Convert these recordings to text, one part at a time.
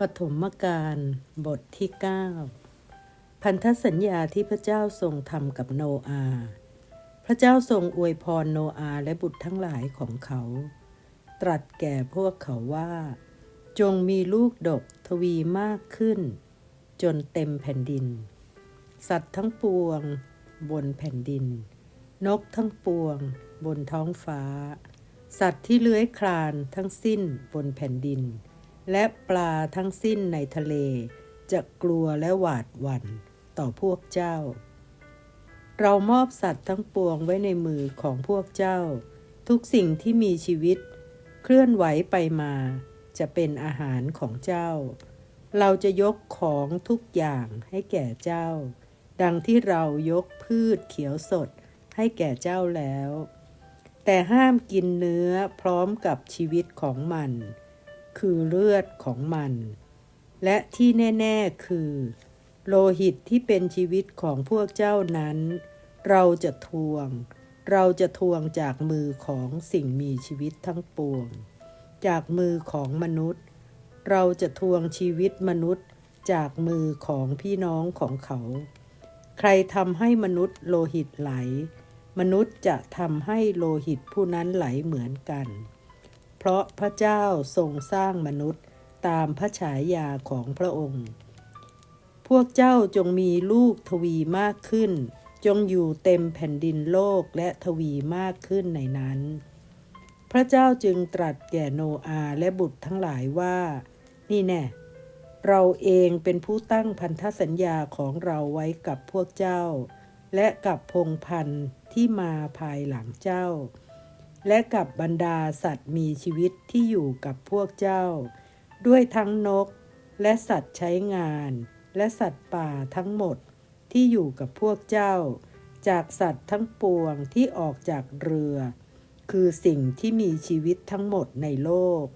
ปฐมกาลบทที่ 9 พันธสัญญาที่พระเจ้าทรงทำกับโนอาห์พระเจ้าทรงอวยพรโนอาห์และบุตรทั้งหลายของเขา ตรัสแก่พวกเขาว่า จงมีลูกดกทวีมากขึ้น จนเต็มแผ่นดิน สัตว์ทั้งปวง บนแผ่นดิน นกทั้งปวง บนท้องฟ้า สัตว์ที่เลื้อยคลานทั้งสิ้นบนแผ่นดิน และปลาทั้งสิ้นในทะเล จะกลัวและหวาดหวั่นต่อพวกเจ้า เรามอบสัตว์ทั้งปวงไว้ในมือของพวกเจ้า ทุกสิ่งที่มีชีวิต เคลื่อนไหวไปมา จะเป็นอาหารของเจ้า เราจะยกของทุกอย่างให้แก่เจ้า ดังที่เรายกพืชเขียวสดให้แก่เจ้าแล้ว แต่ห้ามกินเนื้อพร้อมกับชีวิตของมัน คือเลือดของมัน และที่แน่ ๆ คือ โลหิตที่เป็นชีวิตของพวกเจ้านั้น เราจะทวง เราจะทวงจากมือของสิ่งมีชีวิตทั้งปวง จากมือของมนุษย์ เราจะทวงชีวิตมนุษย์จากมือของพี่น้องของเขา ใครทำให้มนุษย์โลหิตไหล มนุษย์จะทำให้โลหิตผู้นั้นไหลเหมือนกัน เพราะพระเจ้าทรงสร้างมนุษย์ตามพระฉายาของพระองค์ พวกเจ้าจงมีลูกทวีมากขึ้น จงอยู่เต็มแผ่นดินโลกและทวีมากขึ้นในนั้น พระเจ้าจึงตรัสแก่โนอาและบุตรทั้งหลายว่า นี่แน่เราเองเป็นผู้ตั้งพันธสัญญาของเราไว้กับพวกเจ้า และกับพงพันธ์ที่มาภายหลังเจ้า และกับบรรดาสัตว์มีชีวิตที่อยู่กับพวกเจ้า ด้วยทั้งนก และสัตว์ใช้งาน และสัตว์ป่าทั้งหมดที่อยู่กับพวกเจ้า จากสัตว์ทั้งปวงที่ออกจากเรือ คือสิ่งที่มีชีวิตทั้งหมดในโลก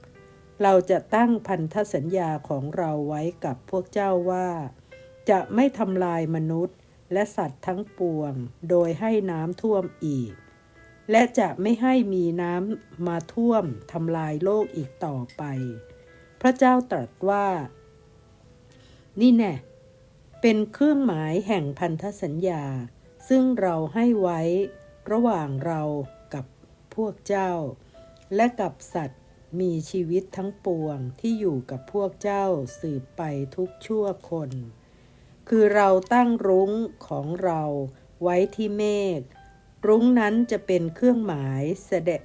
เราจะตั้งพันธสัญญาของเราไว้กับพวกเจ้าว่า จะไม่ทำลายมนุษย์ และสัตว์ทั้งปวง โดยให้น้ำท่วมอีก และจะไม่ให้มีน้ำมาท่วมทำลายโลกอีกต่อไป พระเจ้าตรัสว่า นี่แน่เป็นเครื่องหมายแห่งพันธสัญญา ซึ่งเราให้ไว้ระหว่างเรากับพวกเจ้า และกับสัตว์มีชีวิตทั้งปวงที่อยู่กับพวกเจ้าสืบไปทุกชั่วคน คือเราตั้งรุ้งของเราไว้ที่เมฆ รุ้งนั้นจะเป็นเครื่องหมายแสดง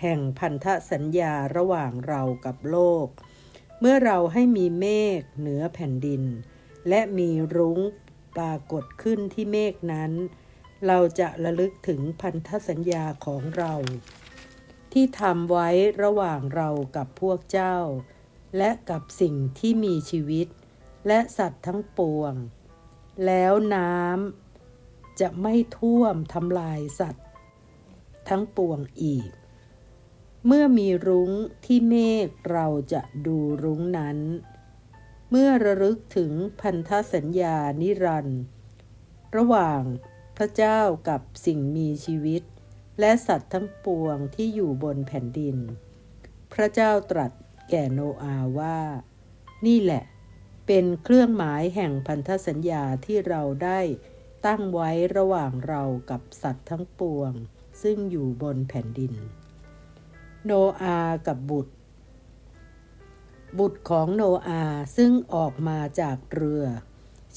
แห่งพันธสัญญาระหว่างเรากับโลก เมื่อเราให้มีเมฆเหนือแผ่นดิน และมีรุ้งปรากฏขึ้นที่เมฆนั้น เราจะระลึกถึงพันธสัญญาของเรา ที่ทำไว้ระหว่างเรากับพวกเจ้า และกับสิ่งที่มีชีวิต และสัตว์ทั้งปวง แล้วน้ำ จะไม่ท่วมทำลายสัตว์ ทั้งปวงอีก เมื่อมีรุ้งที่เมฆเราจะดูรุ้งนั้น เมื่อระลึกถึงพันธสัญญานิรันดร์ระหว่างพระเจ้ากับสิ่งมีชีวิต และสัตว์ทั้งปวงที่อยู่บนแผ่นดิน พระเจ้าตรัสแก่โนอาว่า นี่แหละ เป็นเครื่องหมายแห่งพันธสัญญาที่เราได้ ตั้งไว้ระหว่างเรากับสัตว์ทั้งปวง ซึ่งอยู่บนแผ่นดิน โนอากับบุตร บุตรของโนอาห์ซึ่งออกมาจากเรือ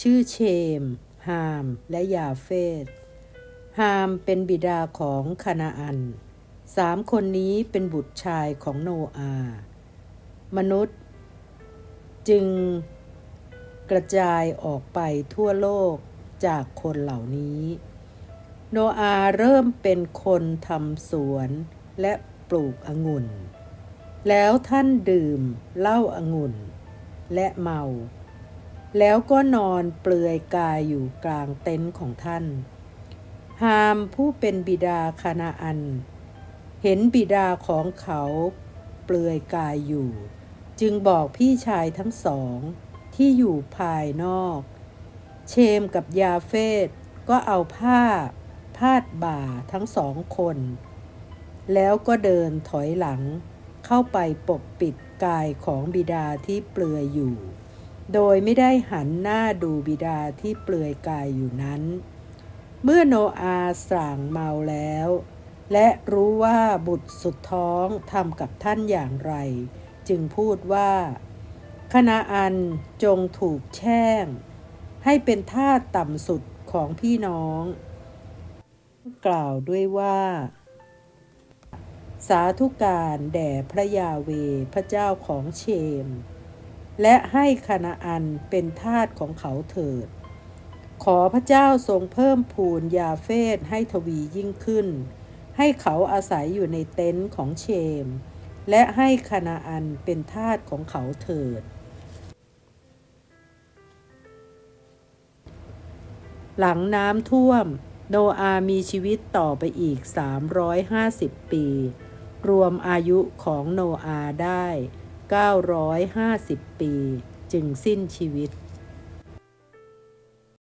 ชื่อเชม ฮาม และยาเฟตฮามเป็นบิดาของคานาอัน สามคนนี้เป็นบุตรชายของโนอาห์มนุษย์ จึงกระจายออกไปทั่วโลก จากคนเหล่านี้ โนอาเริ่มเป็นคนทำสวนและปลูกองุ่น แล้วท่านดื่มเหล้าองุ่น และเมา แล้วก็นอนเปลือยกายอยู่กลางเต็นท์ของท่าน ฮามผู้เป็นบิดาคานาอัน เห็นบิดาของเขาเปลือยกายอยู่ จึงบอกพี่ชายทั้งสองที่อยู่ภายนอก เชมกับยาเฟตก็เอาผ้าพาดบ่าทั้งสองคน แล้วก็เดินถอยหลังเข้าไปปกปิดกายของบิดาที่เปลือยอยู่ โดยไม่ได้หันหน้าดูบิดาที่เปลือยกายอยู่นั้น เมื่อโนอาห์ส่างเมาแล้ว และรู้ว่าบุตรสุดท้องทำกับท่านอย่างไร จึงพูดว่า คณาอันจงถูกแช่ง ให้เป็นทาต่ำสุดของพี่น้อง กล่าวด้วยว่า สาธุการแด่พระยาเวพระเจ้าของเชม และให้คณาอันเป็นทาสของเขาเถิด ขอพระเจ้าทรงเพิ่มพูนยาเฟสให้ทวียิ่งขึ้น ให้เขาอาศัยอยู่ในเต็นท์ของเชม และให้คณาอันเป็นทาสของเขาเถิด หลังน้ำท่วม โนอามีชีวิตต่อไปอีก 350 ปี รวมอายุของโนอาได้ 950 ปี จึงสิ้นชีวิต